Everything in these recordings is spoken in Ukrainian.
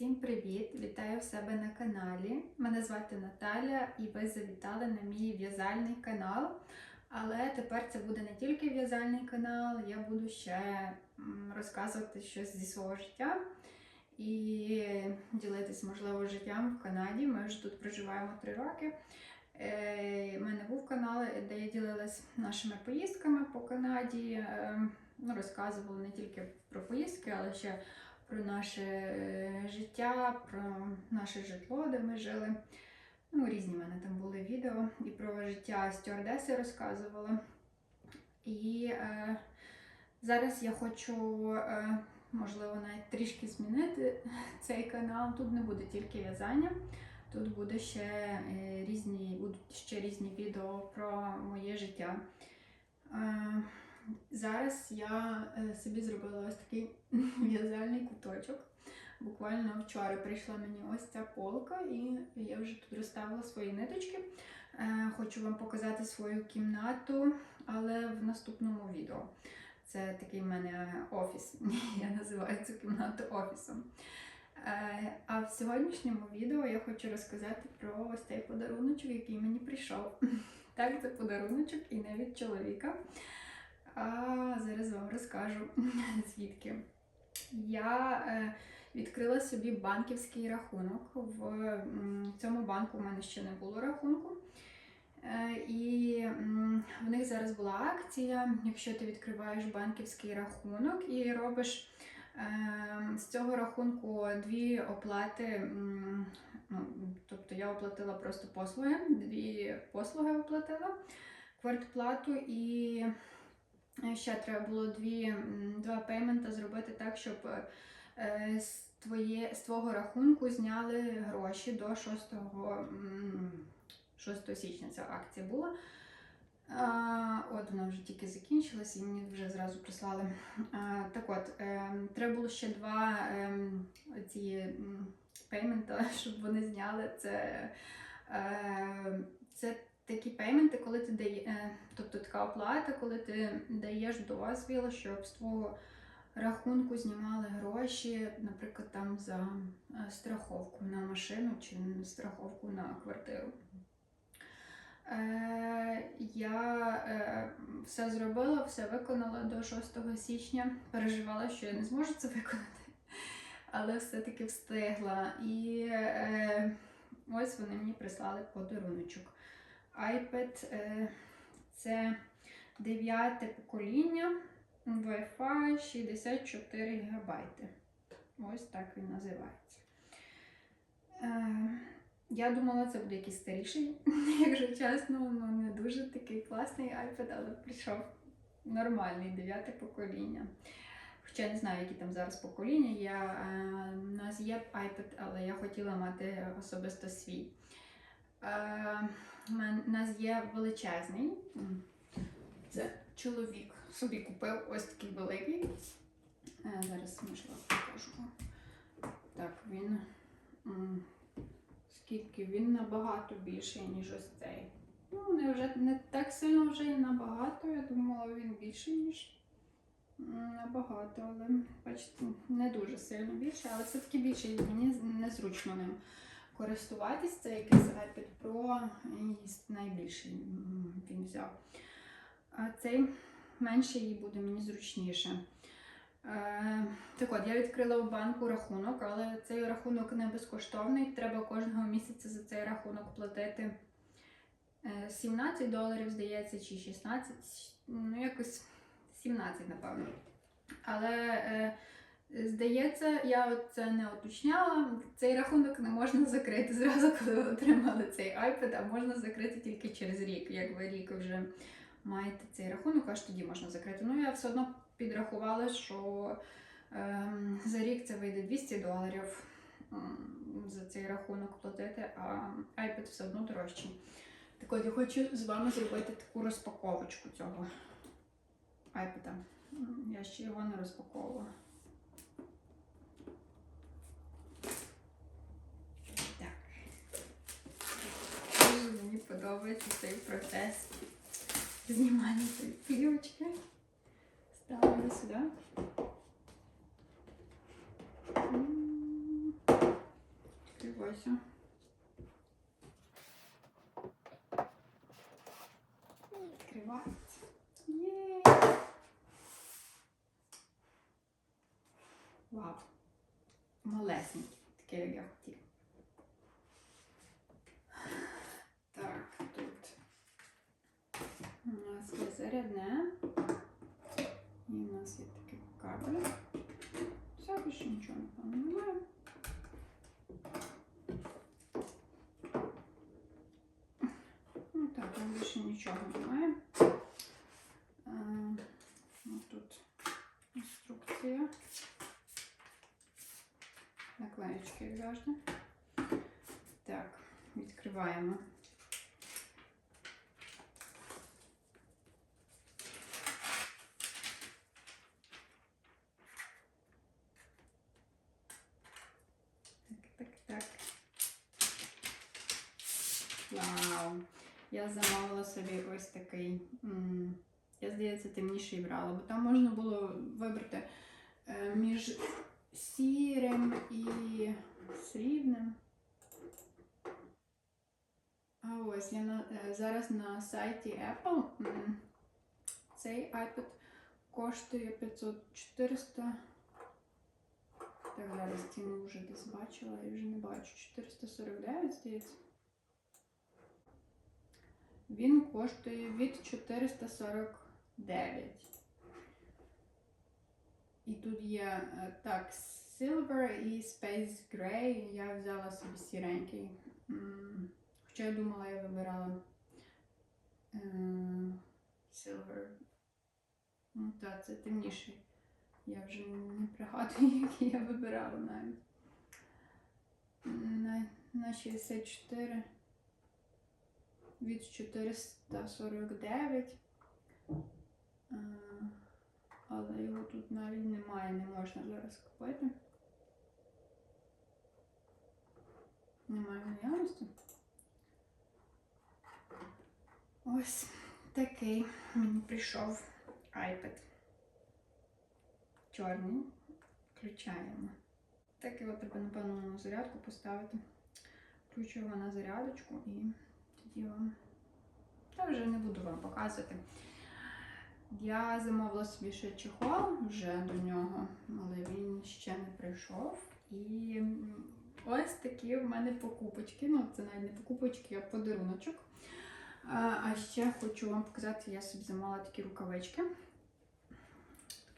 Всім привіт! Вітаю в себе на каналі. Мене звати Наталя і ви завітали на мій в'язальний канал. Але тепер це буде не тільки в'язальний канал, я буду ще розказувати щось зі свого життя і ділитись, можливо, життям в Канаді. Ми вже тут проживаємо три роки. Е, У мене був канал, де я ділилась нашими поїздками по Канаді. Е, Ну, розказувала не тільки про поїздки, але ще про наше е, життя, про наше житло, де ми жили. Ну, різні в мене там були відео. І про життя стюардеси розказувала. І е, зараз я хочу, е, можливо, навіть трішки змінити цей канал. Тут не буде тільки в'язання. Тут буде ще е, різні, будуть ще різні відео про моє життя. Е, Зараз я е, собі зробила ось такий в'язальний куточок. Буквально вчора прийшла мені ось ця полка, і я вже тут розставила свої ниточки. Е, Хочу вам показати свою кімнату, але в наступному відео. Це такий в мене офіс. Я називаю цю кімнату офісом. Е, А в сьогоднішньому відео я хочу розказати про ось цей подаруночок, який мені прийшов. Так, це подаруночок і не від чоловіка. А зараз вам розкажу звідки. Я е, відкрила собі банківський рахунок. В цьому банку в мене ще не було рахунку. Е, і в них зараз була акція. Якщо ти відкриваєш банківський рахунок і робиш е, з цього рахунку дві оплати. Ну, тобто я оплатила просто послуги, дві послуги оплатила, квартплату і Ще треба було дві, два пеймента зробити так, щоб е, з, твоє, з твого рахунку зняли гроші до 6, 6 січня ця акція була. А, от вона вже тільки закінчилась і мені вже зразу прислали. А, так от, е, треба було ще два е, ці пеймента, щоб вони зняли. Це, е, це такі пейменти, коли ти дає, тобто така оплата, коли ти даєш дозвіл, щоб з твого рахунку знімали гроші, наприклад, там за е, страховку на машину чи страховку на квартиру. Е, я е, все зробила, все виконала до 6 січня. Переживала, що я не зможу це виконати, але все-таки встигла. І е, ось вони мені прислали подаруночок iPad е, це дев'яте покоління, Wi-Fi 64 ГБ. Ось так він називається. Е, Я думала, це буде якийсь старіший, якщо чесно, ну не дуже такий класний iPad, але прийшов нормальний дев'яте покоління. Хоча не знаю, які там зараз покоління. Я, е, У нас є iPad, але я хотіла мати особисто свій. У нас є величезний. Це чоловік собі купив ось такий великий. Е, Зараз можливо покажу. Так, він. Скільки він набагато більший, ніж ось цей. Ну, не вже не так сильно вже і набагато. Я думала, він більший, ніж набагато, але бачите, не дуже сильно більше, але все-таки більший, мені незручно ним користуватись. Це якийсь iPad Pro найбільший він взяв. А цей менший буде мені зручніше. Е, так от, я відкрила в банку рахунок, але цей рахунок не безкоштовний. Треба кожного місяця за цей рахунок платити е, 17 доларів, здається, чи 16, ну якось 17, напевно. Але е, Здається, я це не уточняла. Цей рахунок не можна закрити зразу, коли ви отримали цей iPad, а можна закрити тільки через рік. Як ви рік вже маєте цей рахунок, аж тоді можна закрити. Ну, я все одно підрахувала, що ем, за рік це вийде 200 доларів ем, за цей рахунок платити, а iPad все одно дорожчий. Так от я хочу з вами зробити таку розпаковочку цього iPad. Я ще його не розпаковувала. Так. Дуже мені подобається цей процес знімання цієї плівочки. Ставлю сюди. Бойся. Відкривається. Вау! Малесенький, такий, як я хотіла. Так, тут у нас є зарядне. І у нас є такий кабель. Все, більше нічого напевно немає. Ну так, там більше нічого немає. Е, ну, тут інструкція. Наклеєчки, як завжди. Так, відкриваємо. Так, так, так. Вау! Я замовила собі ось такий. Я, здається, темніший брала, бо там можна було вибрати е, між сірим і срібним. А ось я на, е, зараз на сайті Apple. Цей iPad коштує 500-400. Так, зараз ціну вже десь бачила, я вже не бачу. 449, здається. Він коштує від 449. І тут є е, так, Silver і Space Gray. Я взяла собі сіренький. Хоча я думала, я вибирала е, Silver. Ну так, це темніший. Я вже не пригадую, який я вибирала навіть. На, на 64 від 449. Е, Але його тут навіть немає, не можна зараз купити. Немає наявності. Ось такий мені прийшов iPad. Чорний. Включаємо. Так його треба, напевно, на зарядку поставити. Включу його на зарядочку і вам. Та вже не буду вам показувати. Я замовила собі ще чехол вже до нього, але він ще не прийшов. І ось такі в мене покупочки. Ну, це навіть не покупочки, а подаруночок. А, ще хочу вам показати, я собі замовила такі рукавички.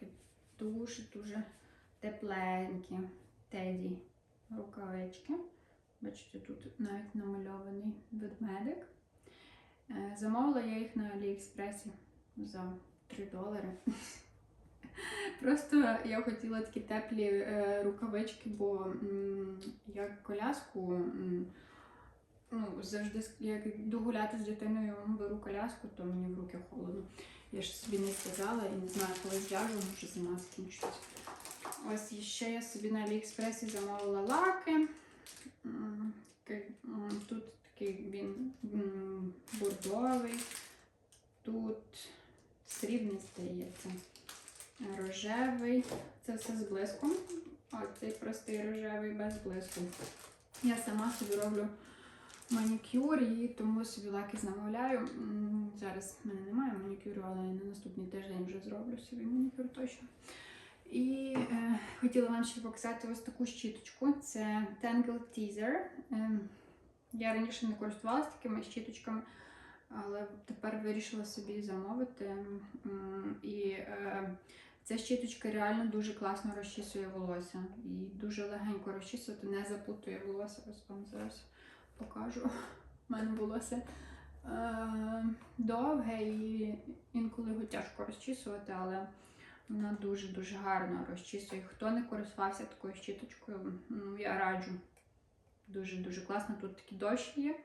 Такі дуже-дуже тепленькі теді рукавички. Бачите, тут навіть намальований ведмедик. Е, Замовила я їх на Аліекспресі за 3 долари. Просто я хотіла такі теплі е, рукавички, бо я коляску ну, завжди як йду гуляти з дитиною, беру коляску, то мені в руки холодно. Я ж собі не сказала і не знаю, коли зв'яжу, може зима скінчиться. Ось ще я собі на Аліекспресі замовила лаки. Тут такий він м, бордовий, тут срібний здається, рожевий. Це все з блиском. А цей простий рожевий без блиску. Я сама собі роблю манікюр і тому собі лаки замовляю. Зараз в мене немає манікюру, але на наступний тиждень вже зроблю собі манікюр точно. І е, хотіла вам ще показати ось таку щіточку. Це Tangle Teaser. Е, я раніше не користувалася такими щіточками, але тепер вирішила собі замовити. І е, ця щіточка реально дуже класно розчісує волосся. І дуже легенько розчісувати, не запутує волосся. Ось вам зараз покажу. У мене волосся е, довге і інколи його тяжко розчісувати, але вона дуже-дуже гарно розчісує. Хто не користувався такою щіточкою, ну я раджу. Дуже-дуже класно. Тут такі дощ є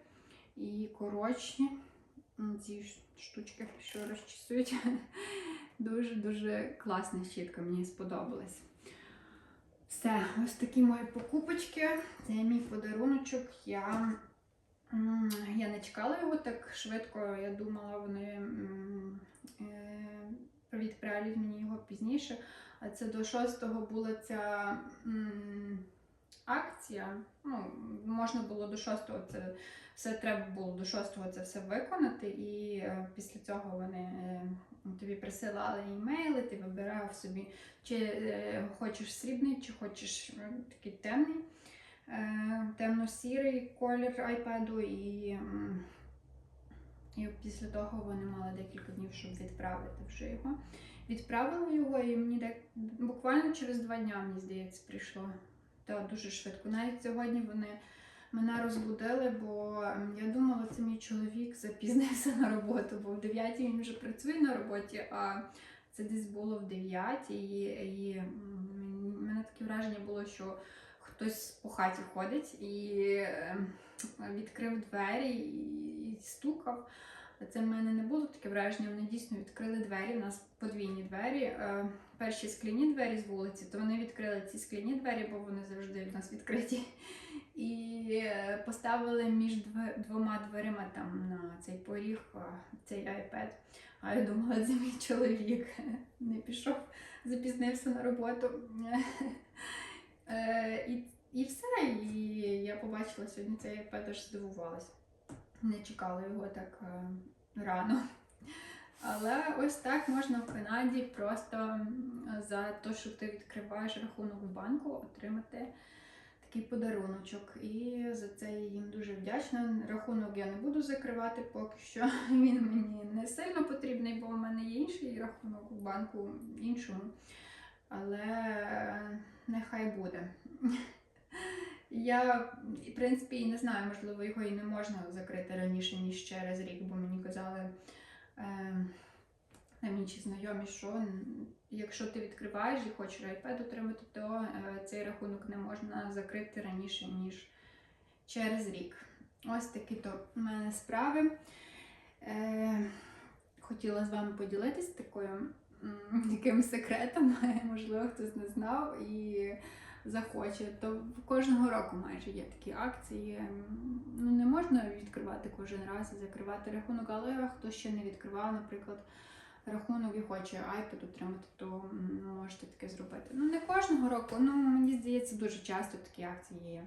і коротші ці штучки, що розчісують. Дуже-дуже класна щітка, мені сподобалась. Все, ось такі мої покупочки. Це мій подаруночок. Я, я не чекала його так швидко. Я думала, вони е, відправлять мені його пізніше. Це до 6-го була ця акція. Ну, можна було до 6 це все треба було до 6 це все виконати, і е, після цього вони е, тобі присилали імейли, ти вибирав собі, чи е, хочеш срібний, чи хочеш такий темний, темно-сірий колір iPad, і, і після того вони мали декілька днів, щоб відправити вже його. Відправили його, і мені так буквально через два дня, мені здається, прийшло. Та дуже швидко. Навіть сьогодні вони мене розбудили, бо ем, я думала, це мій чоловік запізнився на роботу, бо в 9 він вже працює на роботі, а це десь було в 9 і, і мене таке враження було, що хтось по хаті ходить і ем, відкрив двері і стукав. Це в мене не було таке враження, вони дійсно відкрили двері. У нас подвійні двері. Е, Перші скляні двері з вулиці, то вони відкрили ці скляні двері, бо вони завжди в нас відкриті. І е, поставили між двома дверима там на цей поріг е, цей iPad. А я думала, це мій чоловік не пішов, запізнився на роботу. І, і все. І я побачила сьогодні цей iPad, аж здивувалась. Не чекала його так е, рано. Але ось так можна в Канаді просто за те, що ти відкриваєш рахунок в банку, отримати такий подаруночок. І за це я їм дуже вдячна. Рахунок я не буду закривати поки що. Він мені не сильно потрібний, бо в мене є інший рахунок в банку іншому. Але е, нехай буде. Я, в принципі, не знаю, можливо, його і не можна закрити раніше, ніж через рік, бо мені казали е, там інші знайомі, що якщо ти відкриваєш і хочеш iPad отримати, то е, цей рахунок не можна закрити раніше, ніж через рік. Ось такі то в мене справи. Е, хотіла з вами поділитись такою таким секретом, можливо, хтось не знав і захоче. То кожного року майже є такі акції. Ну, не можна відкривати кожен раз і закривати рахунок, але хто ще не відкривав, наприклад, рахунок і хоче iPad отримати, то можете таке зробити. Ну, не кожного року, ну мені здається, дуже часто такі акції є.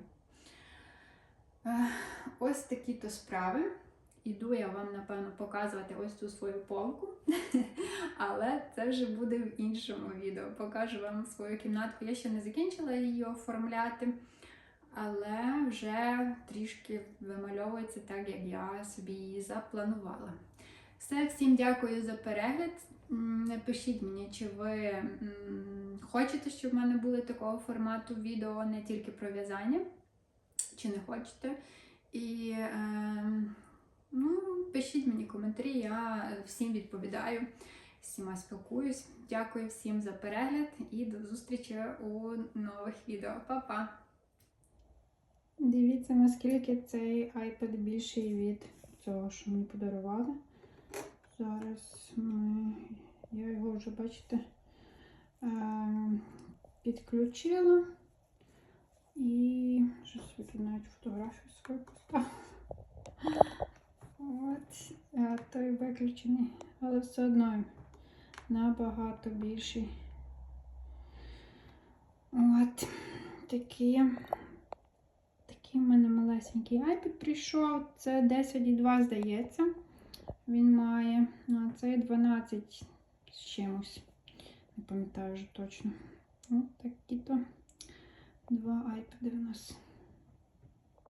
Ось такі то справи. Іду я вам, напевно, показувати ось цю свою полку, але це вже буде в іншому відео. Покажу вам свою кімнатку. Я ще не закінчила її оформляти, але вже трішки вимальовується так, як я собі її запланувала. Все, всім дякую за перегляд. Напишіть мені, чи ви хочете, щоб в мене були такого формату відео, не тільки про в'язання, чи не хочете. І ем, ну, пишіть мені коментарі, я всім відповідаю, всіма спілкуюсь. Дякую всім за перегляд і до зустрічі у нових відео. Па-па! Дивіться, наскільки цей iPad більший від цього, що мені подарували. Зараз ми, я його вже, бачите, ем, підключила. І щось навіть фотографію свою поставила. От, а той виключений, але все одно набагато більший. От такі. Такий в мене малесенький iPad прийшов. Це 10,2, здається. Він має. А цей 12 з чимось. Не пам'ятаю вже точно. Ось такі то два iPad у нас.